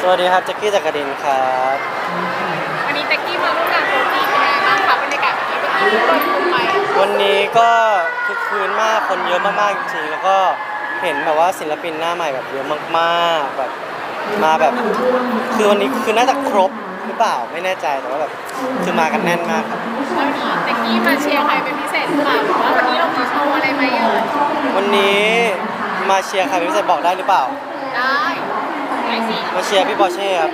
สวัสดีครับแจ็คกี้จักรินครับวันนี้แจ็คกี้มาร่วมงานโปรตีเป็นยังไงบ้างคะบรรยากาศวันนี้เมื่อกี้โดนคุมไปวันนี้ก็คือคืนมากคนเยอะมากๆจริงๆแล้วก็เห็นแบบว่าศิลปินหน้าใหม่แบบเยอะมากๆแบบมาแบบ คือวันนี้คือน่าจะครบหรือเปล่าไม่แน่ใจแต่ว่าแบบคือมากันแน่นมากครับแล้ววันนี้แจ็คกี้มาเชียร์ใครเป็นพิเศษหรือเปล่าหรือว่าวันนี้เรามีโชว์อะไรไหมเอ่ยวันนี้มาเชียร์ใครเป็นพิเศษบอกได้หรือเปล่า ได้ มาเชียร์พี่บอเช่ครับ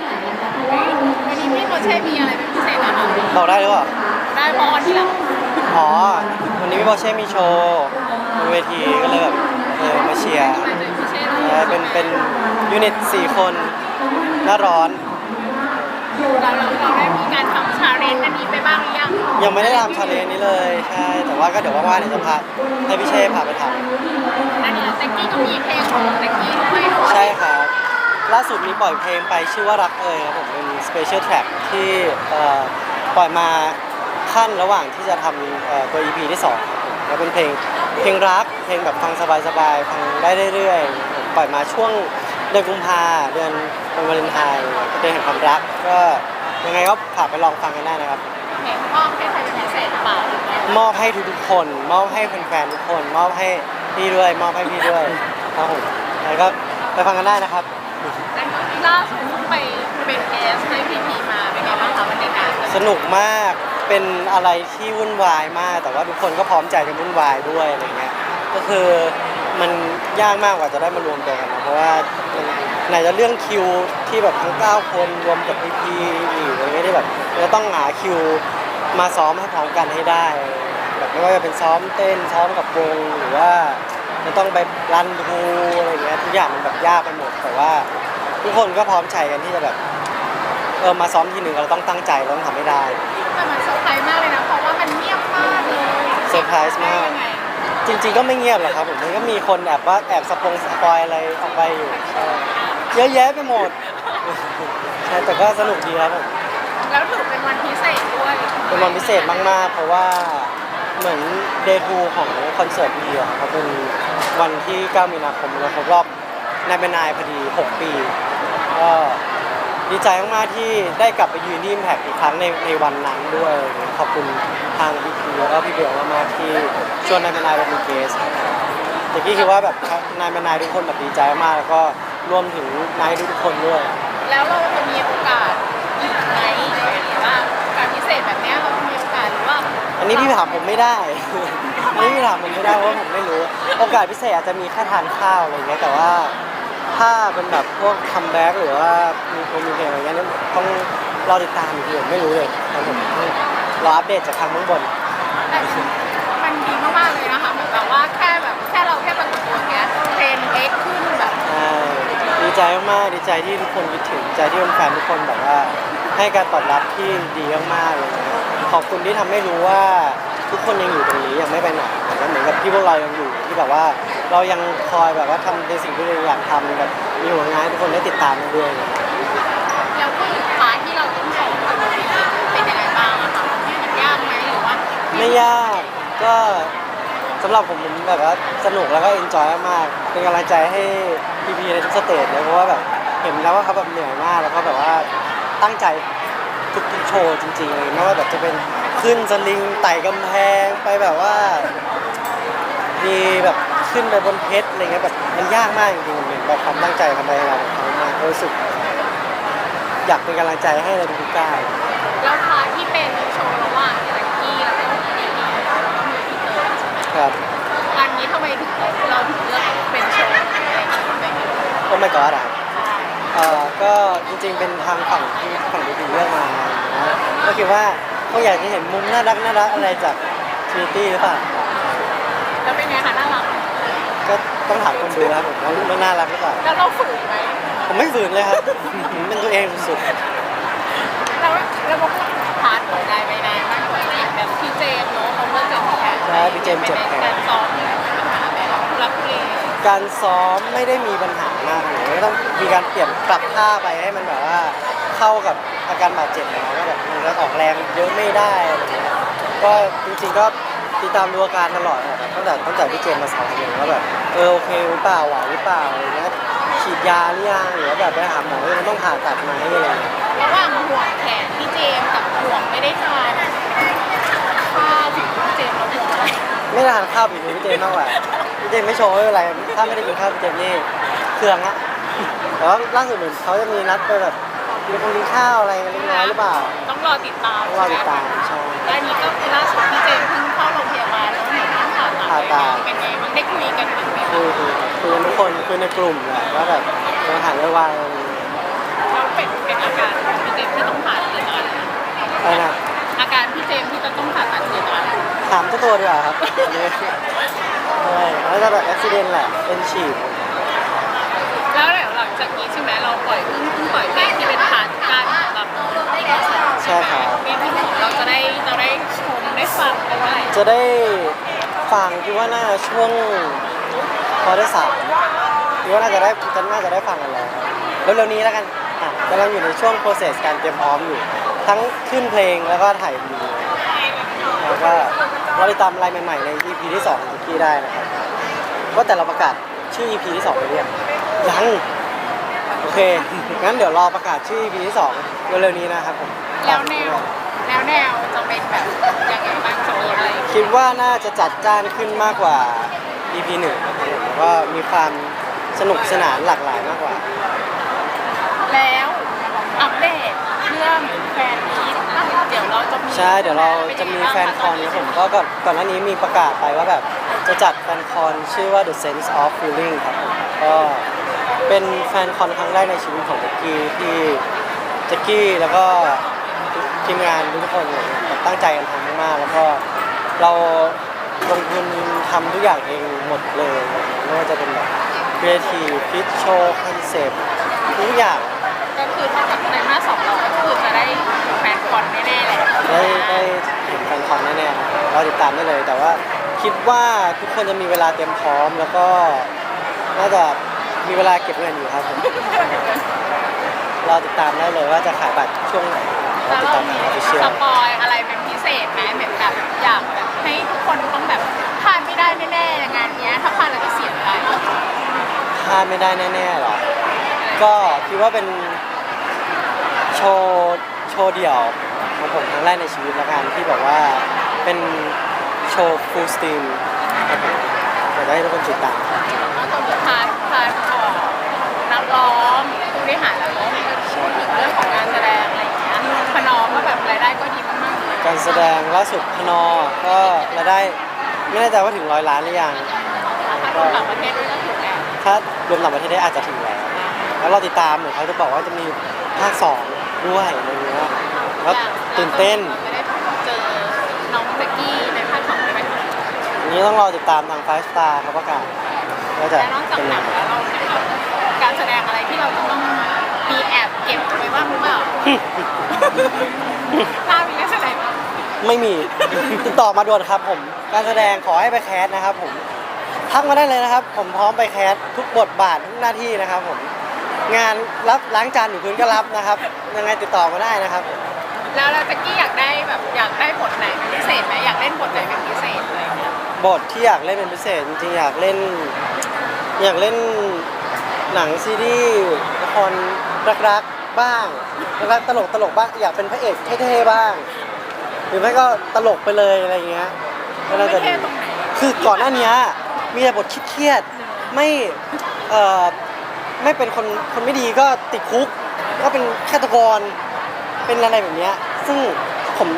เฮ้ยวันนี้พี่โมเช่มีอะไรเป็นพิเศษนะคะบอกได้หรือเปล่าได้บอลที่หลังอ๋อวันนี้พี่บอเช่มีโชว์บนเวทีก็เลยแบบเออมาเชียร์มาเจอพี่เช่เออเป็นเป็นยูนิตสี่คนหน้าร้อนเราเราเราได้มีการทำชาเลนจ์อันนี้ไปบ้างหรือยังยังไม่ได้ทำชาเลนจ์นี้เลยใช่แต่ว่าก็เดี๋ยวว่างๆเดี๋ยวจะพาให้พี่เช่พาไปทอันนี้แจ็คกี้ก็มีเพลงของแจ็คกี้ด้วยำใช่ครับ ล่าสุดมีปล่อยเพลงไปชื่อว่ารักเอ่ยครับผมเป็น special track ที่เอ่อปล่อยมาขั้นระหว่างที่จะทำเอ่อตัว EP ที่2ครับผมแล้วเป็นเพลงเพลงรักเพลงแบบฟังสบายๆฟังได้เรื่อยๆผมปล่อยมาช่วงเดือนกุมภาเดือนวันวาเลนไทน์เดือนแห่งความรักก็ยังไงก็ฝากไปลองฟังกันได้นะครับเพลงมอบให้ใครเป็นพิเศษหรือเปล่ามอบให้ทุกๆคน มอบให้แฟนๆทุกคน มอบให้พี่ด้วย มอบให้พี่ด้วยครับผมแล้วก็ไปฟังกันได้นะครับแต่ที่ ล่าสุดเพิ่งไปเป็นเอสให้พีพีมาเป็นไงบ้างคะบรรยากาศสนุกมากเป็นอะไรที่วุ่นวายมาก แต่ว่าทุกคนก็พร้อมใจกันวุ่นวายด้วยอะไรเงี้ยก็คือมันยากมากกว่าจะได้มารวมตัวกันนะเพราะว่ามันไหนจะเรื่องคิวที่แบบทั้ง 9 คนรวมกับพีพีอีกอะไรเงี้ยที่แบบเราต้องหาคิวมาซ้อมให้พร้อมกันให้ได้แบบไม่ว่าจะเป็นซ้อมเต้นซ้อมกับวงหรือว่า จะต้องไปรันทูอะไรเงี้ยทุกอย่างมันแบบยากไปหมดแต่ว่า ทุกคนก็พร้อมใจกันที่จะแบบเออมาซ้อมทีหนึ่งเราต้องตั้งใจเราต้องทำให้ได้ แต่มันเซอร์ไพรส์มากเลยนะ เพราะว่ามันเงียบมากเลยเซอร์ไพรส์มาก ได้ยังไงจริง ๆ ก็ไม่เงียบหรอกครับผมมันก็มีคนแอบว่าแอบสปงสปอยอะไรออกไปอยู่ใช่เยอะแยะไปหมดใช่แต่ก็สนุกดีครับผมแล้วถือเป็นวันพิเศษด้วยเป็นวันพิเศษมากๆ เพราะว่าเหมือนเดทูของคอนเสิร์ตพีอะครับเป็น วันที่ 9 มีนาคมแล้วครบรอบนายเป็นนายพอดี 6 ปี ก็ดีใจมากๆที่ได้กลับไปยืนที่ Impact อีกครั้งในในวันนั้นด้วย ขอบคุณทางพีพีแล้วก็พี่เบลมากๆที่ชวนนายเป็นนายเป็นเกสแต่กี้คิดว่าแบบนายเป็นนายทุกคนแบบดีใจมากแล้วก็รวมถึงนายทุกคนด้วย แล้วเราจะมีโอกาสอีกไหมหรือว่าโอกาสพิเศษแบบเนี้ยเราจะมีโอกาสหรือว่า นนี้พี่ถามผมไม่ได้ อันนี้พี่ถามผมไม่ได้เพราะว่าผมไม่รู้ โอกาสพิเศษอาจจะมีแค่ทานข้าวอะไรเงี้ยแต่ว่าถ้าเป็นแบบพวกคัมแบ็กหรือว่ามีโปรมีเพลงอะไรเงี้ยเนี่ยต้องรอติดตามอีกทีผมไม่รู้เลยครับผมรออัปเดตจากทางเบื้องบน แต่มันดีมากๆเลยนะคะเหมือนแบบว่าแค่แบบแค่เราแค่ประกวดเนี้ยเทรนเอ็กขึ้นแบบใช่ดีใจมากๆดีใจที่ทุกคนคิดถึงดีใจที่แฟนๆทุกคนแบบว่า ให้การตอบรับที่ดีมากๆเลยนะ ขอบคุณที่ทำให้รู้ว่าทุกคนยังอยู่ตรงนี้ยังไม่ไปไหนแล้วเหมือนกับที่พวกเรายังอยู่ที่แบบว่า เรายังคอยแบบว่าทำในสิ่งที่เราอยากทำแบบมีผลงานให้ทุกคนได้ติดตามกันด้วยนะแล้วผู้พาร์ทที่เราต้องโชว์เป็นยังไงบ้างอะคะมันยากไหมหรือว่าไม่ยากก็สำหรับผมผมแบบว่าสนุกแล้วก็เอนจอยมากๆเป็นกำลังใจให้พีพีในทุกสเตจเลยเพราะว่าแบบเห็นแล้วว่าเขาแบบเหนื่อยมากแล้วก็แบบว่าตั้งใจ ทุกๆโชว์จริงๆเลยไม่ว่าแบบจะเป็นขึ้นสลิงไต่กำแพงไปแบบว่า มีแบบขึ้นไปบนเพชรอะไรเงี้ยแบบมันยากมากจริงๆเห็นแบบความตั้งใจความพยายามของเขามากก็รู้สึก อยากเป็นกำลังใจให้ในทุกๆก้าว แล้วพาร์ทที่เป็นโชว์ระหว่างแจ็คกี้แล้วก็พีพีแล้วก็มีพีเตอร์ใช่ไหมครับอันนี้ทำไมถึงเราถึงเลือกเป็นโชว์อะไรอย่างเงี้ยทำไมถึงโอ้ my god อะครับ เอ่อก็จริงๆเป็นทางฝั่งที่ฝั่งดีๆเลือกมานะก็คิดว่าเขาอยากจะเห็นมุมน่ารักน่ารักอะไรจากทริตี้หรือเปล่าแล้วเป็นไงคะน่ารักไหมก็ต้องถามคนดูครับผมว่ามันน่ารักหรือเปล่าแล้วเราฝืนไหมผมไม่ฝืนเลยครับ ผมเป็นตัวเองสุดแล้วแล้วก็พาร์ทของนายไปนายมากกว่าอย่างแบบพี่เจมส์เนาะเขาเมื่อเจ็บแขนๆนะพี่เจมส์เจ็บแขกานรซ้อมเนี่ยมีปัญหาแบบรับเรียนการซ้อมไม่ได้มีปัญหามากเลยก็ต้องมีการเปลี่ยน ปรับท่าไปให้มันแบบว่าเข้ากับอาการบาดเจ็บของเราก็แบบมันจะออกแรงเยอะไม่ได้อะไรเงี้ยก็จริงๆก็ติดตามดูอาการตลอดนะครับตั้งแต่ตั้งแต่พี่เจมมาซ้อมเลยว่าแบบเออโอเคหรือเปล่าไหวหรือเปล่าอะไรเงี้ยฉีดยาหรือยังหรือว่าแบบไปหาหมอว่ามันต้องผ่าตัดไหมอะไรเงี้ยระหว่างห่วงแขนพี่เจมส์กับห่วงไม่ได้ทานข้าวถึงพี่เจมส์เราห่วงอะไรไม่ได้ทานข้าวผิดพี่เจมมากกว่าพี่เจมไม่โชว์ไม่เป็นไรถ้าไม่ได้กินข้าวพี่เจมนี่เครื่องละ แต่ว่าล่าสุดเหมือนเขาจะมีนัดไปแบบกินคงกินข้าวอะไรกันเล็กน้อยหรือเปล่าต้องรอติดตามต้องรอติดตามใช่ และอันนี้ก็คือล่าสุดพี่เจมส์เพิ่งเข้าโรงพยาบาลแล้วเห็นว่าผ่าตัดผ่าตัด เป็นไงบ้างได้คุยกันบ้างไหมคือคือคือทุกคนคือในกลุ่มแหละว่าแบบเราหายไวๆอะไรเงี้ยแล้วเป็นเป็นอาการของพี่เจมส์ที่ต้องผ่าตัดอะไรอะไรนะอาการพี่เจมส์ที่จะต้องผ่าตัดคืออะไรถามเจ้าตัวดีกว่าครับอันนี้ใช่แล้วจะแบบอุบิเหตุแหละเป็นฉีด แล้วเดี๋ยวหลังจากนี้ใช่ไหมเราปล่อยเพิ่งเพิ่งปล่อยเพลงที่เป็นผ่านการแบบใช่ครับเพลงที่สองเราจะได้จะได้ชมได้ฟังกันเมื่อไหร่จะได้ฟังคิดว่าน่าจะช่วงพอได้สามคิดว่าน่าจะได้จะน่าจะได้ฟังกันแล้วเร็วๆนี้แล้วกันอะกำลังอยู่ในช่วง process การเตรียมพร้อมอยู่ ทั้งขึ้นเพลงแล้วก็ถ่ายวีแล้วก็เราไปตามอะไรใหม่ๆใน EP ที่2ของทุกที่ได้นะครับว่าแต่เราประกาศชื่อ EP ที่2ไปเรียงยั ง โอเค งั้นเดี๋ยวรอประกาศชื่อ EP ที่2เร็วๆนี้นะครับผมแล้วแนว แล้วแนวจะเป็นแบบยังไงบ้างโจอะไรคิดว่าน่าจะจัดจ้านขึ้นมากกว่า EP หนึ่งครับผมแล้วก็มีความสนุกสนานหลากหลายมากกว่า แล้วอัปเดตเรื่องแฟนมีตเดี๋ยวเราจะมีใช่ เดี๋ยวเราจะมีแฟนคอนนะผมก็ก่อนก่อนหน้านี้มีประกาศไปว่าแบบจะจัดแฟนคอนชื่อว่า The Sense of Feeling ครับผมก็ เป็นแฟนคอนครั้งแรกในชีวิตของแจ็กกี้ที่แจ็กกี้แล้วก็ทีมงานทุกคนเนี่ยแบบตั้งใจกันทำมากๆแล้วก็เราลงทุนทำทุกอย่างเองหมดเลยไม่ว่าจะเป็นแบบเวทีพิชโชว์คอนเซปต์ทุกอย่างก็คือถ้ากับในมาสสองเราก็คือจะได้แฟนคอนแน่ๆแหละได้ได้เห็นแฟนคอนแน่ๆครับเราติดตามได้เลย แต่ว่าคิดว่าทุกคนจะมีเวลาเตรียมพร้อมแล้วก็น่าจะ มีเวลาเก็บเงินอยู่ครับผมรอติดตามได้เลยว่าจะขายบัตรช่วงไหนรอแล้วติดเราตามมีทางออฟฟิเชียสลปอยอะไรเป็นพิเศษไหมเหมือนแบบอยากแบบให้ทุกคนต้องแบบพลาดไม่ได้แน่ๆงานเนี้ยถ้าพลาดเราจะเสียใจพลาดไม่ได้แน่ๆหรอ ก็คิดว่าเป็นโชว์โชว์เดี่ยวของผมครั้งแรกในชีวิตละกันที่แบบว่าเป็นโชว์ฟูลสตรีมครับผมอยากให้ทุกคนติดตาม ก็ต้องพาพาออกนัก ร้องผู้บริหารแล้วก็พูดถึงเรื่องของงานแสดงอะไรอย่างเงี้ยพนอมก็แบบรายได้ก็ดีมากๆเลยการแสดงล่าสุดพนอก็รายได้ไม่แน่ใจว่าถึงร้อยล้านหรือยังถ้ารวมต่างประเทศด้วยก็ถูกแล้วถ้ารวมต่างประเทศได้อาจจะถึงแล้วแล้วเราติดตามเหมือนเขาจะบอกว่าจะมีภาคสองด้วยอะไรเงี้ยแล้วตื่นเต้นจะได้เจอน้องเบกกี้ในภาคสองได้ไหมอันนี้ต้องรอติดตามทางไฟสตาร์เขาประกาศ ว่าจะและนอกจากเป็นหนัยังงไง แล้วเราเนี่ยแบบการแสดงอะไรที่เราจะต้องมีแอบเก็บไว้บ้างหรือเปล่าถ้ามีนักแสดงบ้างไม่มี ติดต่อมาด่วนครับผม การแสดงขอให้ไปแคสนะครับผมทักมาได้เลยนะครับ ผมพร้อมไปแคสทุกบทบาททุกหน้าที่นะครับ ผม งานรับล้างจานอยู่พื้นก็รับนะครับ ยังไงติดต่อมาได้นะครับ แล้วเราเบกกี้อยากได้แบบอยากได้บทไหนเป็นพิเศษไหมอยากเล่นบทไหนเป็นพิเศษอะไรอย่างเงี้ยบทที่อยากเล่นเป็นพิเศษจริงๆอยากเล่น อยากเล่นหนังซีรีส์ละครรักๆบ้างรักตลกตลกๆบ้างอยากเป็นพระเอกเท่ๆบ้าง หรือไม่ก็ตลกไปเลยอะไรเงี้ยก็น่าจะไม่ดี เท่ตรงไหนคือก่อนหน้านี้มีแต่บทเครียดๆไม่เอ่อไม่เป็นคนคนไม่ดีก็ติดคุก ก็เป็นฆาตกรเป็นอะไรแบบเนี้ยซึ่งผม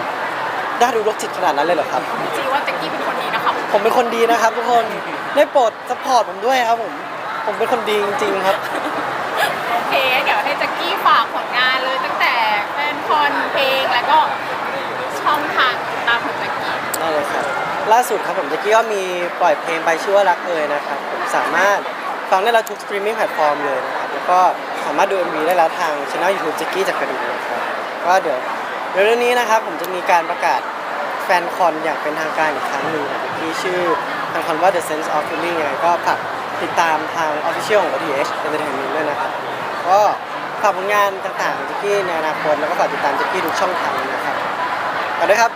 ได้ดูโรคจิตขนาดนั้นเลยเหรอครับ จริงว่าเบกกี้เป็นคนดีนะครับผมเป็นคนดีนะครับทุกคนได้โปรดสปอร์ตผมด้วยครับผมผมเป็นคนดีจริงๆครับ โอเคเดี๋ยวให้แจ็กกี้ฝากผลงานเลยตั้งแต่แฟนคอนเพลงแล้วก็ช่องทางตามของแจ็กกี้ได้เลยครับล่าสุดครับผมแจ็กกี้ก็มีปล่อยเพลงไปชื่อว่ารักเอ่ยนะครับผมสามารถฟังได้แล้วทุกสตรีมมิ่งแพลตฟอร์มเลยนะครับแล้วก็สามารถดู MV ได้แล้วทางช่องยูทูบแจ็กกี้จากกระดูกนะครับก็เดี๋ยว เร็วๆนี้นะครับผมจะมีการประกาศแฟนคอนอย่างเป็นทางการอีกครั้งหนึ่งครับที่ชื่อแฟนคอนว่า The Sense of Feeling ยังไงก็ฝากติดตามทาง Official ของ OTH Entertainment ด้วยนะครับ ก็ฝากผลงานต่างๆของจ็กกี้ในอนาคตแล้วก็ฝากติดตามแจ็กกี้ทุกช่องทางนะครับฝากด้วยครับ